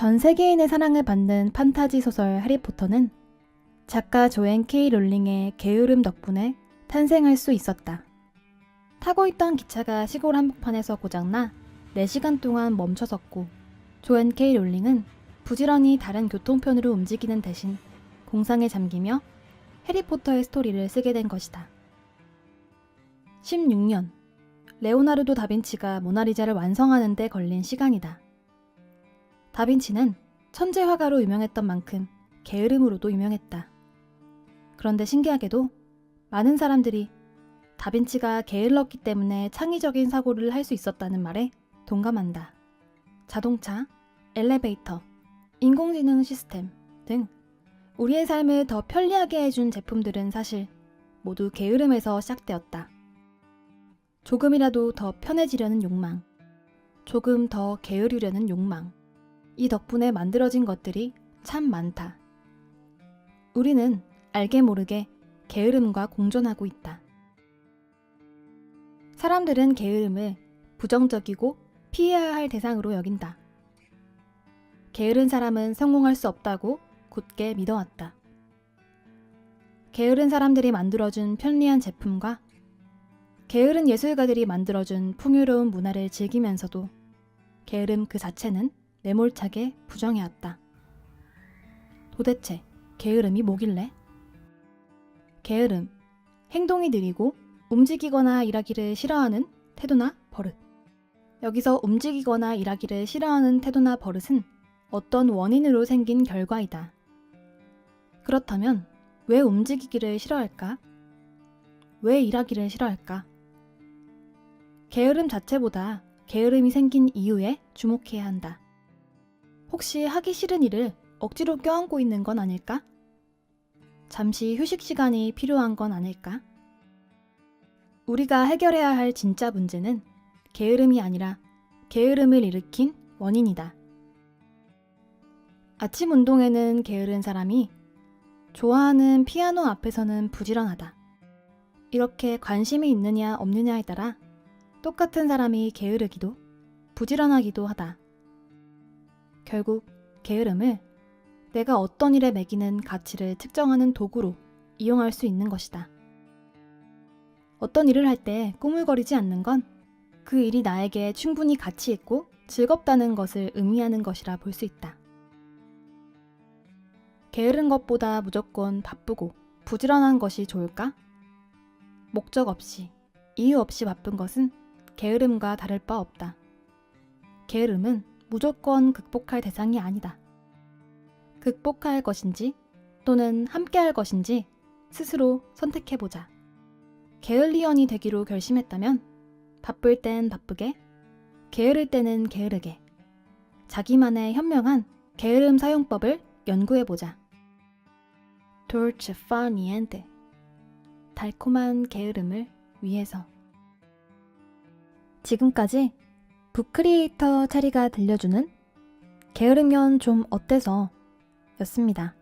전 세계인의 사랑을 받는 판타지 소설 해리포터는 작가 조앤 케이 롤링의 게으름 덕분에 탄생할 수 있었다. 타고 있던 기차가 시골 한복판에서 고장나 4시간 동안 멈춰섰고 조앤 케이 롤링은 부지런히 다른 교통편으로 움직이는 대신 공상에 잠기며 해리포터의 스토리를 쓰게 된 것이다. 16년 레오나르도 다빈치가 모나리자를 완성하는 데 걸린 시간이다. 다빈치는 천재 화가로 유명했던 만큼 게으름으로도 유명했다. 그런데 신기하게도 많은 사람들이 다빈치가 게을렀기 때문에 창의적인 사고를 할 수 있었다는 말에 동감한다. 자동차, 엘리베이터, 인공지능 시스템 등 우리의 삶을 더 편리하게 해준 제품들은 사실 모두 게으름에서 시작되었다. 조금이라도 더 편해지려는 욕망, 조금 더 게으르려는 욕망, 이 덕분에 만들어진 것들이 참 많다. 우리는 알게 모르게 게으름과 공존하고 있다. 사람들은 게으름을 부정적이고 피해야 할 대상으로 여긴다. 게으른 사람은 성공할 수 없다고 굳게 믿어왔다. 게으른 사람들이 만들어준 편리한 제품과 게으른 예술가들이 만들어준 풍요로운 문화를 즐기면서도 게으름 그 자체는 매몰차게 부정해왔다. 도대체 게으름이 뭐길래? 게으름, 행동이 느리고 움직이거나 일하기를 싫어하는 태도나 버릇. 여기서 움직이거나 일하기를 싫어하는 태도나 버릇은 어떤 원인으로 생긴 결과이다. 그렇다면 왜 움직이기를 싫어할까? 왜 일하기를 싫어할까? 게으름 자체보다 게으름이 생긴 이유에 주목해야 한다. 혹시 하기 싫은 일을 억지로 껴안고 있는 건 아닐까? 잠시 휴식 시간이 필요한 건 아닐까? 우리가 해결해야 할 진짜 문제는 게으름이 아니라 게으름을 일으킨 원인이다. 아침 운동에는 게으른 사람이 좋아하는 피아노 앞에서는 부지런하다. 이렇게 관심이 있느냐 없느냐에 따라 똑같은 사람이 게으르기도 부지런하기도 하다. 결국 게으름을 내가 어떤 일에 매기는 가치를 측정하는 도구로 이용할 수 있는 것이다. 어떤 일을 할 때 꾸물거리지 않는 건 그 일이 나에게 충분히 가치 있고 즐겁다는 것을 의미하는 것이라 볼 수 있다. 게으른 것보다 무조건 바쁘고 부지런한 것이 좋을까? 목적 없이, 이유 없이 바쁜 것은 게으름과 다를 바 없다. 게으름은 무조건 극복할 대상이 아니다. 극복할 것인지 또는 함께할 것인지 스스로 선택해보자. 게을리언이 되기로 결심했다면 바쁠 땐 바쁘게, 게으를 때는 게으르게 자기만의 현명한 게으름 사용법을 연구해보자. 돌체 파니엔테 달콤한 게으름을 위해서 지금까지 북크리에이터 차리가 들려주는 게으르면 좀 어때서 였습니다.